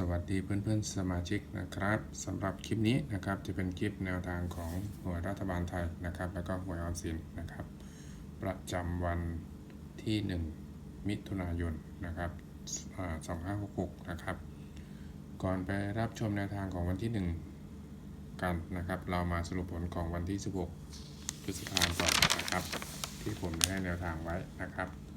สวัสดีเพื่อนๆสมาชิกนะครับสำหรับคลิปนี้นะครับจะเป็นคลิปแนวทางของหวยรัฐบาลไทยนะครับ แล้วก็หวยออมสินนะครับ ประจำวันที่ 1 มิถุนายนนะครับอ่า2566นะครับ ก่อนไปรับชมแนวทางของวันที่ 1 กันนะครับ เรามาสรุปผลของวันที่ 16พฤษภาคมก่อนนะครับ ที่ผมได้ให้แนวทางไว้นะครับ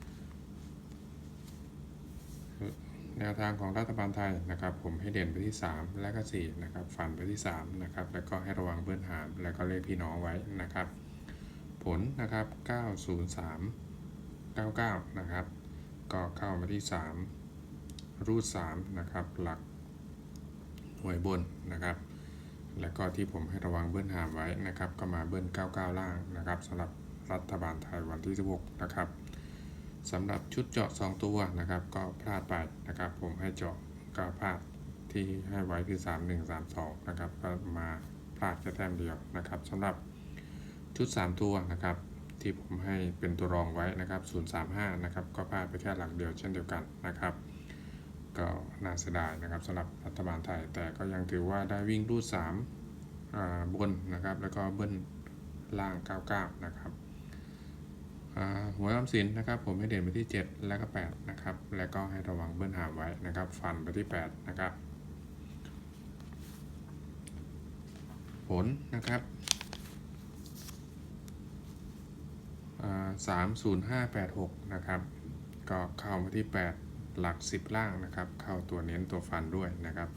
แนวทางของรัฐบาลไทยนะครับ ผมให้เด่นไปที่ 3 และก็4นะครับฝันไปที่3นะครับแล้วก็ให้ระวังเบื้องหามแล้วก็เลขพี่น้องไว้นะครับ ผลนะครับ 903 99 นะครับ ก็เข้ามาที่ 3 รูด3นะครับหลักหน่วยบนนะครับ แล้วก็ที่ผมให้ระวังเบื้องหามไว้นะครับ ก็มาเบื้อง99 ล่างนะครับสำหรับรัฐบาลไทยวันที่ 16 นะครับ สำหรับชุดเจาะ 2 ตัวนะครับ ก็พลาดไปนะครับ ผมให้เจาะก็พลาดที่ให้ไว้คือ 3 1 3 2 นะครับ ก็มาพลาดแค่แต้มเดียวนะครับสำหรับชุด 3 ตัวนะครับ ที่ผมให้เป็นตัวรองไว้นะครับ035 นะครับ ก็พลาดไปแค่หลักเดียวเช่นเดียวกันนะครับก็น่าเสียดายนะครับสำหรับรัฐบาลไทย แต่ก็ยังถือว่าได้วิ่งรูด3บนนะครับ แล้วก็เบิ้ลล่าง 99 นะครับ หัวยออมสินนะครับผมให้เด่นไปที่ 7 และก็8นะครับแล้วก็ให้ระวังเบิ้ลหามไว้นะครับ ฟันไปที่ 8 นะครับ ผลนะครับสามศูนย์ห้าแปดหกนะครับก็เข้ามาที่ 8 หลัก 10 ล่างนะครับ เข้าตัวเน้นตัวฟันด้วยนะครับ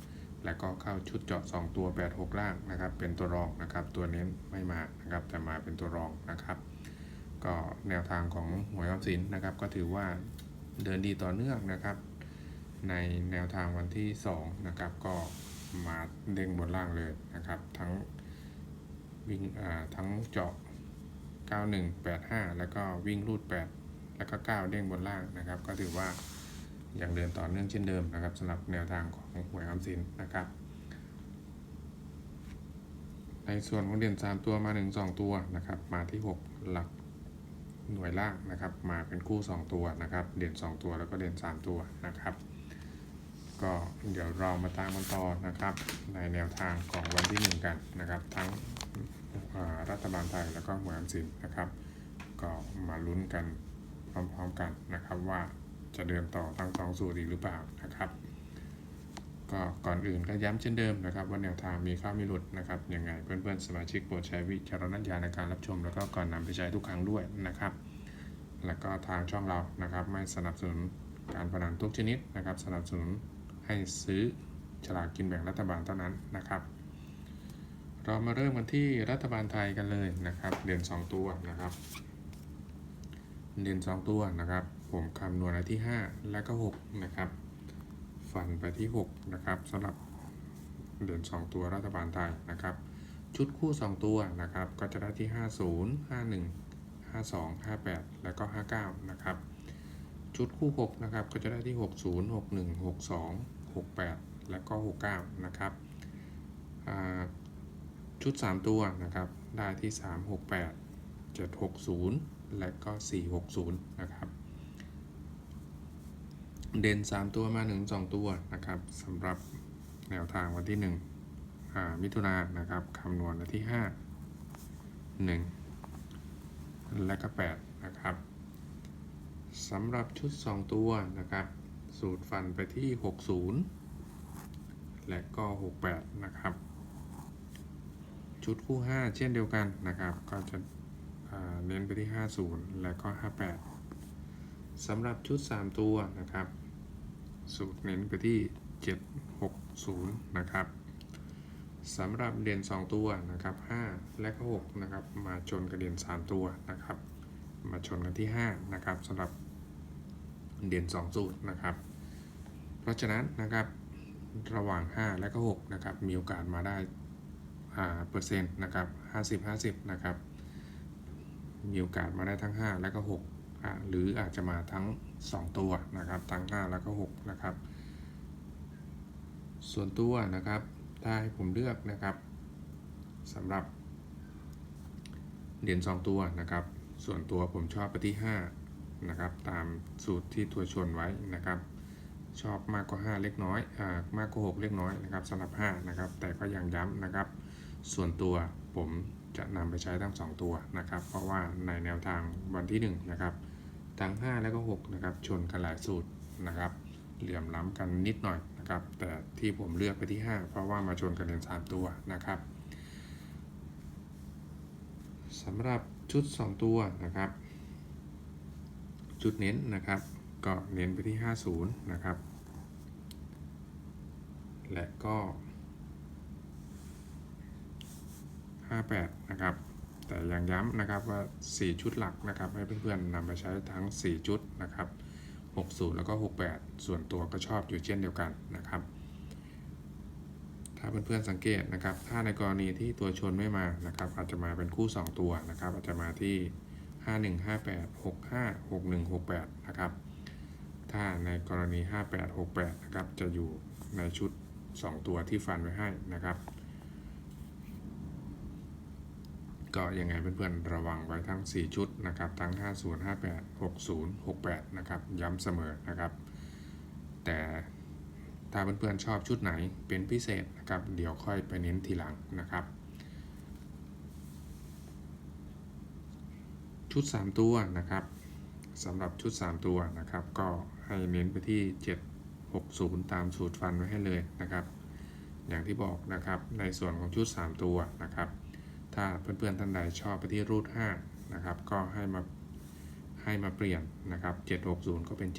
แล้วก็เข้าชุดเจาะ 2 ตัว 8 6 ล่างนะครับ เป็นตัวรองนะครับ ตัวเน้นไม่มานะครับแต่มาเป็นตัวรองนะครับ ก็แนวทางของหวยออมสินนะครับ ก็ถือว่าเดินดีต่อเนื่องนะครับ ในแนวทางวันที่ 2 นะครับ ก็มาเด้งบนล่างเลยนะครับ ทั้งวิ่งอ่าทั้งเจาะ 9185 แล้วก็วิ่งรูด 8 แล้วก็ 9 เด้งบนล่างนะครับ ก็ถือว่ายังเดินต่อเนื่องเช่นเดิมนะครับสำหรับแนวทางของหวยออมสินนะครับในส่วนของเด่น3 ตัวมา 1 2 ตัวนะครับ มาที่ 6 หลัก หน่วยล่างนะครับ มาเป็นคู่ 2 ตัวนะครับ เด่น 2 ตัวแล้วก็เด่น 3 ตัวนะครับ ก็เดี๋ยวเรามาตามกันต่อนะครับ ในแนวทางของวันที่ 1 กันนะครับ ทั้งรัฐบาลไทยแล้วก็หวยออมสินนะครับ ก็มาลุ้นกันพร้อมๆกันนะครับว่าจะเดินต่อตั้งสองสูตรอีกหรือเปล่านะครับ ก็ก่อนอื่นก็ย้ำเช่นเดิมนะครับว่าแนวทางมีข้ามีหลุดนะครับยังไงเพื่อนๆสมาชิกโปรดใช้วิจารณญาณในการรับชม แล้วก็ก่อนนำไปใช้ทุกครั้งด้วยนะครับ แล้วก็ทางช่องเรานะครับไม่สนับสนุนการพนันทุกชนิดนะครับสนับสนุนให้ซื้อฉลากกินแบ่งรัฐบาลเท่านั้นนะครับ เรามาเริ่มกันที่รัฐบาลไทยกันเลยนะครับเด่น2 ตัวนะครับเด่น2 ตัวนะครับ ผมคำนวณที่ 5 และก็6นะครับ ฟันไปที่ 6 นะครับสำหรับเด่น2ตัวรัฐบาลไทยนะครับ ชุดคู่ 2 ตัวนะครับ ก็จะได้ที่ 50 51 52 58 แล้วก็ 59 นะครับ ชุดคู่ 6 นะครับ ก็จะได้ที่ 60 61 62 68 แล้วก็ 69 นะครับชุด 3 ตัวนะครับ ได้ที่ 368 760 และก็ 460 นะครับ เด่น 3 ตัวมา 1 2 ตัวนะครับสำหรับแนวทางวันที่1อ่ามิถุนายนนะครับคำนวณวันที่ 5 1 และก็8นะครับสำหรับชุด 2 ตัวนะครับ สูตรฟันไปที่ 60 และก็ 68 นะครับ ชุดคู่ 5 เช่นเดียวกันนะครับ ก็จะเน้นไปที่ 50 และก็ 58สำหรับชุด 3 ตัวนะครับ สูตรเน้นไปที่ 760 นะครับสำหรับเด่น2 ตัวนะครับ 5 และก็6นะครับ มาชนกับเด่น3 ตัวนะครับ มาชนกันที่ 5 นะครับสำหรับเด่น2 สูตรนะครับ เพราะฉะนั้นนะครับระหว่าง 5 และก็6นะครับ มีโอกาสมาได้อ่าเปอร์เซ็นต์นะครับ 50 50 นะครับ มีโอกาสมาได้ทั้ง 5 และก็ 6 หรืออาจจะมาทั้ง 2 ตัวนะครับ ทั้ง 5 แล้วก็ 6 นะครับ ส่วนตัวนะครับ ถ้าให้ผมเลือกนะครับสำหรับเด่น2ตัวนะครับ ส่วนตัวผมชอบไปที่ 5 นะครับ ตามสูตรที่ตัวชนไว้นะครับ ชอบมากกว่า 5 เล็กน้อยอ่ามากกว่า 6 เล็กน้อยนะครับสำหรับ 5 นะครับ แต่ก็ยังย้ำนะครับ ส่วนตัวผมจะนำไปใช้ทั้ง 2 ตัวนะครับ เพราะว่าในแนวทางวันที่ 1 นะครับ ทั้ง 5 แล้วก็ 6 นะครับ ชนกันหลายสูตรนะครับ เหลื่อมล้ำกันนิดหน่อยนะครับ แต่ที่ผมเลือกไปที่ 5 เพราะว่ามาชนกันเป็น3ตัวนะครับสำหรับชุด 2 ตัวนะครับ ชุดเน้นนะครับ ก็เน้นไปที่ 50 นะครับ และก็ 58 นะครับ แต่ยังย้ำนะครับว่า 4 ชุดหลักนะครับ ให้เพื่อนๆนำไปใช้ทั้ง 4 ชุดนะครับ 60 แล้วก็ 68 ส่วนตัวก็ชอบอยู่เช่นเดียวกันนะครับ ถ้าเพื่อนๆสังเกตนะครับ ถ้าในกรณีที่ตัวชนไม่มานะครับ อาจจะมาเป็นคู่ 2 ตัวนะครับ อาจจะมาที่ 51 58 65 61 68 นะครับ ถ้าในกรณี 58 68 นะครับ จะอยู่ในชุด 2 ตัวที่ฟันไว้ให้นะครับ ก็ยังไงเพื่อนๆระวังไว้ทั้ง 4 ชุดนะครับ ทั้ง 50 58 60 68 นะครับ ย้ำเสมอนะครับ แต่ถ้าเพื่อนๆชอบชุดไหนเป็นพิเศษนะครับ เดี๋ยวค่อยไปเน้นทีหลังนะครับ ชุด 3 ตัวนะครับสำหรับชุด 3 ตัวนะครับ ก็ให้เน้นไปที่ 760 ตามสูตรฟันไว้ให้เลยนะครับ อย่างที่บอกนะครับในส่วนของชุด 3 ตัวนะครับ ถ้าเพื่อนๆท่านใดชอบไปที่รูท5นะครับก็ให้มาให้มาเปลี่ยนนะครับ 760 ก็เป็น 750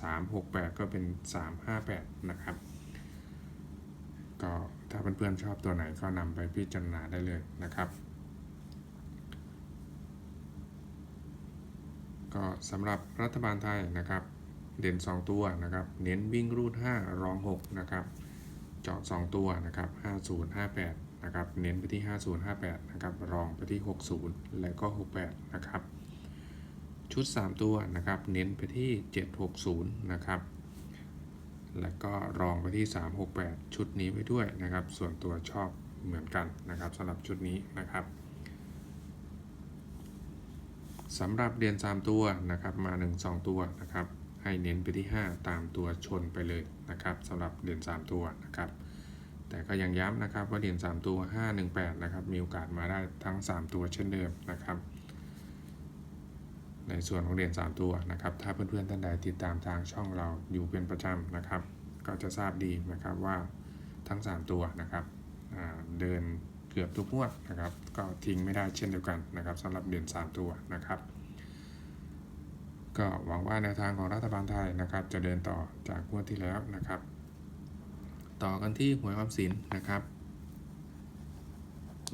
368 ก็เป็น 358 นะครับ ก็ถ้าเพื่อนๆชอบตัวไหนก็นำไปพิจารณาได้เลยนะครับก็สำหรับรัฐบาลไทยนะครับ เด่น 2 ตัวนะครับ เน้นวิ่งรูด 5 รอง 6 นะครับ เจาะ 2 ตัวนะครับ 50 58 นะครับเน้นไปที่ 50 58 นะครับ รองไปที่ 60 และก็ 68 นะครับ ชุด 3 ตัวนะครับ เน้นไปที่ 760 นะครับ และก็รองไปที่ 368 ชุดนี้ไว้ด้วยนะครับ ส่วนตัวชอบเหมือนกันนะครับสำหรับชุดนี้นะครับสำหรับเดือน3 ตัวนะครับมา 1 2 ตัวนะครับ ให้เน้นไปที่ 5 ตามตัวชนไปเลยนะครับสำหรับเดือน3 ตัวนะครับ แต่ก็ยังย้ำนะครับว่าเดือน3ตัว 518 นะครับ มีโอกาสมาได้ทั้ง 3 ตัวเช่นเดิมนะครับ ในส่วนของเดือน3ตัวนะครับ ถ้าเพื่อนๆท่านใดติดตามทางช่องเราอยู่เป็นประจำนะครับ ก็จะทราบดีนะครับว่าทั้ง 3 ตัวนะครับเดินเกือบทุกงวดนะครับ ก็ทิ้งไม่ได้เช่นเดียวกันนะครับสำหรับเดือน3ตัวนะครับ ก็หวังว่าแนวทางของรัฐบาลไทยนะครับ จะเดินต่อจากงวดที่แล้วนะครับ ต่อกันที่หวยออมสินนะครับ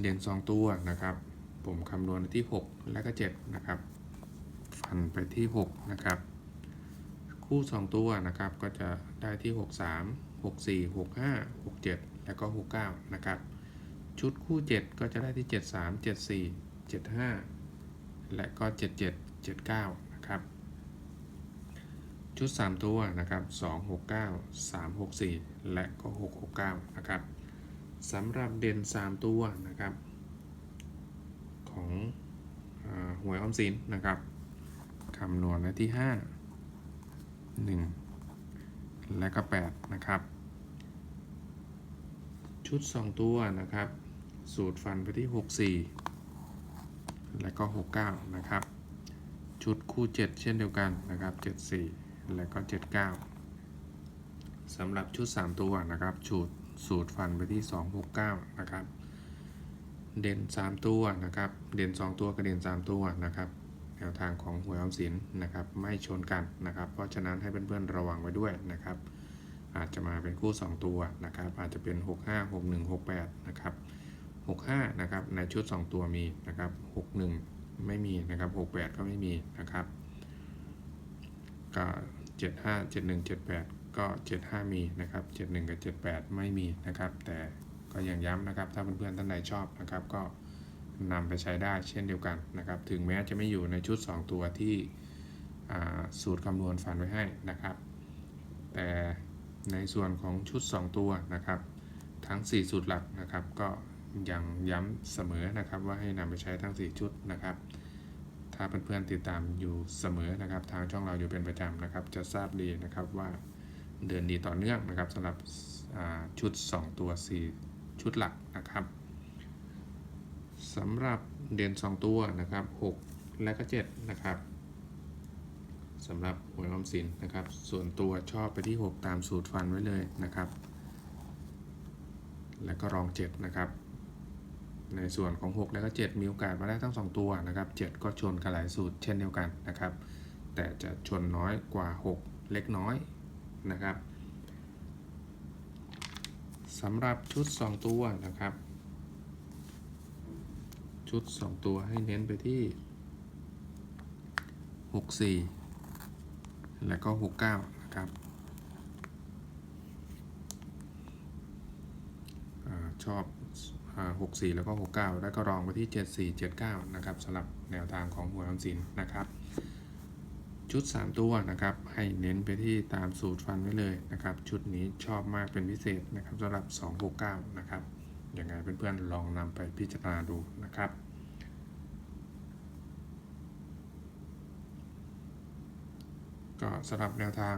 เด่น 2 ตัวนะครับ ผมคำนวณที่ 6 และก็ 7 นะครับ ฟันไปที่ 6 นะครับ คู่ 2 ตัวนะครับก็จะได้ที่ 63 64 65 67 แล้วก็ 69 นะครับ ชุดคู่ 7 ก็จะได้ที่ 73 74 75 และก็ 77 79 นะครับ ชุด 3 ตัวนะครับ 269 364 และก็ 669 นะครับสำหรับเด่น 3 ตัวนะครับ ของอหวยออมสินนะครับคำนวณไว้ที่ 5 1 และก็ 8 นะครับ ชุด 2 ตัวนะครับ สูตรฟันไปที่ 64 และก็ 69 นะครับชุดคู่ 7 เช่นเดียวกันนะครับ 74 และก็ 79สำหรับชุด 3 ตัวนะครับสูตรสูตรฟันไปที่ 269 นะครับ เด่น 3 ตัวนะครับ เด่น 2 ตัวกับเด่น 3 ตัวนะครับแนวทางของหวยออมสินนะครับ ไม่ชนกันนะครับ เพราะฉะนั้นให้เพื่อนๆระวังไว้ด้วยนะครับ อาจจะมาเป็นคู่ 2 ตัวนะครับ อาจจะเป็น 65 61 68 นะครับ 65 นะครับ ในชุด 2 ตัวมีนะครับ 61 ไม่มีนะครับ 68 ก็ไม่มีนะครับ ก็ 75 71 78 ก็ 75 มีนะครับ 71 กับ 78 ไม่มีนะครับ แต่ก็ยังย้ำนะครับ ถ้าเพื่อนๆท่านใดชอบนะครับ ก็นำไปใช้ได้เช่นเดียวกันนะครับ ถึงแม้จะไม่อยู่ในชุด 2 ตัวที่อ่าสูตรคำนวณฟันไว้ให้นะครับ แต่ในส่วนของชุด 2 ตัวนะครับ ทั้ง 4 สูตรหลักนะครับ ก็ยังย้ำเสมอนะครับว่าให้นำไปใช้ทั้ง 4 ชุดนะครับ ถ้าเพื่อนๆติดตามอยู่เสมอนะครับ ทางช่องเราอยู่เป็นประจำนะครับ จะทราบดีนะครับว่าเดินดีต่อเนื่องนะครับสำหรับชุด 2 ตัว 4 ชุดหลักนะครับสำหรับเด่น2 ตัวนะครับ 6 และก็7นะครับสำหรับหวยออมสินนะครับ ส่วนตัวชอบไปที่ 6 ตามสูตรฟันไว้เลยนะครับ แล้วก็รอง 7 นะครับ ในส่วนของ 6 แล้วก็ 7 มีโอกาสมาได้ทั้ง 2 ตัวนะครับ 7 ก็ชนกันหลายสูตรเช่นเดียวกันนะครับ แต่จะชนน้อยกว่า 6 เล็กน้อยนะครับสำหรับชุด 2 ตัวนะครับ ชุด 2 ตัวให้เน้นไปที่ 64 แล้วก็ 69 นะครับอชอบ หกสี่แล้วก็หกเก้าแล้วก็รองไปที่เจ็ดสี่เจ็ดเก้านะครับสำหรับแนวทางของหัวยออมสินนะครับ ชุด 3 ตัวนะครับ ให้เน้นไปที่ตามสูตรฟันไว้เลยนะครับ ชุดนี้ชอบมากเป็นพิเศษนะครับสำหรับ 269 นะครับยังไงเพื่อนๆลองนำไปพิจารณาดูนะครับก็สำหรับแนวทาง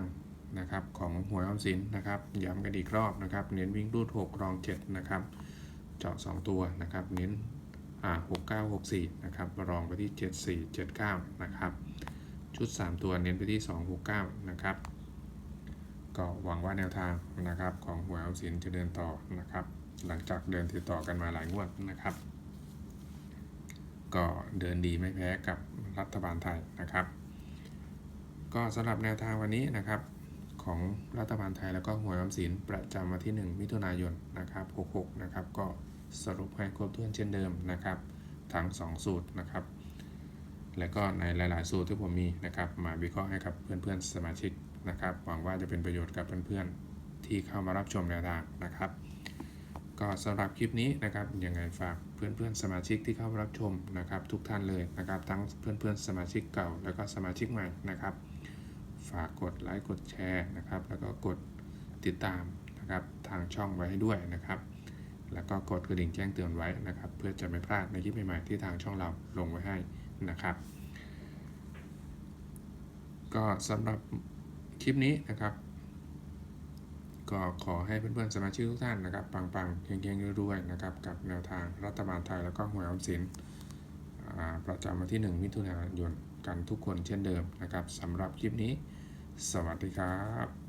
นะครับของหวยออมสินนะครับย้ำกันอีกรอบนะครับ เน้นวิ่งรูด 6 รอง 7 นะครับ จาะ 2 ตัวนะครับเน้นอ่า6964นะครับรองไปที่ 7479นะครับชุด 3 ตัวเน้นไปที่ 269นะครับก็หวังว่าแนวทางนะครับของหวยเอาสินจะเดินต่อนะครับหลังจากเดินติดต่อกันมาหลายงวดนะครับ ก็เดินดีไม่แพ้กับรัฐบาลไทยนะครับ ก็สำหรับแนวทางวันนี้นะครับของรัฐบาลไทยแล้วก็หวยออมสินประจำวันที่ 1 มิถุนายนนะครับ 66 นะครับ ก็ สรุปให้ครบถ้วนเช่นเดิมนะครับ ทั้ง 2 สูตรนะครับ และก็ในหลาย ๆ สูตรที่ผมมีนะครับ มาวิเคราะห์ให้กับเพื่อน ๆ สมาชิกนะครับ หวังว่าจะเป็นประโยชน์กับเพื่อน ๆ ที่เข้ามารับชมแนวทางนะครับ ก็สำหรับคลิปนี้นะครับยังไงฝากเพื่อน ๆ สมาชิกที่เข้ามารับชมนะครับ ทุกท่านเลยนะครับ ทั้งเพื่อน ๆ สมาชิกเก่า แล้วก็สมาชิกใหม่นะครับ ฝากกดไลค์กดแชร์นะครับ แล้วก็กดติดตามนะครับทางช่องไว้ให้ด้วยนะครับ แล้วก็กดกระดิ่งแจ้งเตือนไว้นะครับ เพื่อจะไม่พลาดในคลิปใหม่ๆที่ทางช่องเราลงไว้ให้นะครับ ก็สำหรับคลิปนี้นะครับ ก็ขอให้เพื่อนๆสมาชิกทุกท่านนะครับปังๆเก่งๆด้วยๆนะครับ กับแนวทางรัฐบาลไทยแล้วก็หวยออมสินประจำวันที่ 1 มิถุนายนกันทุกคนเช่นเดิมนะครับสำหรับคลิปนี้ สวัสดีครับ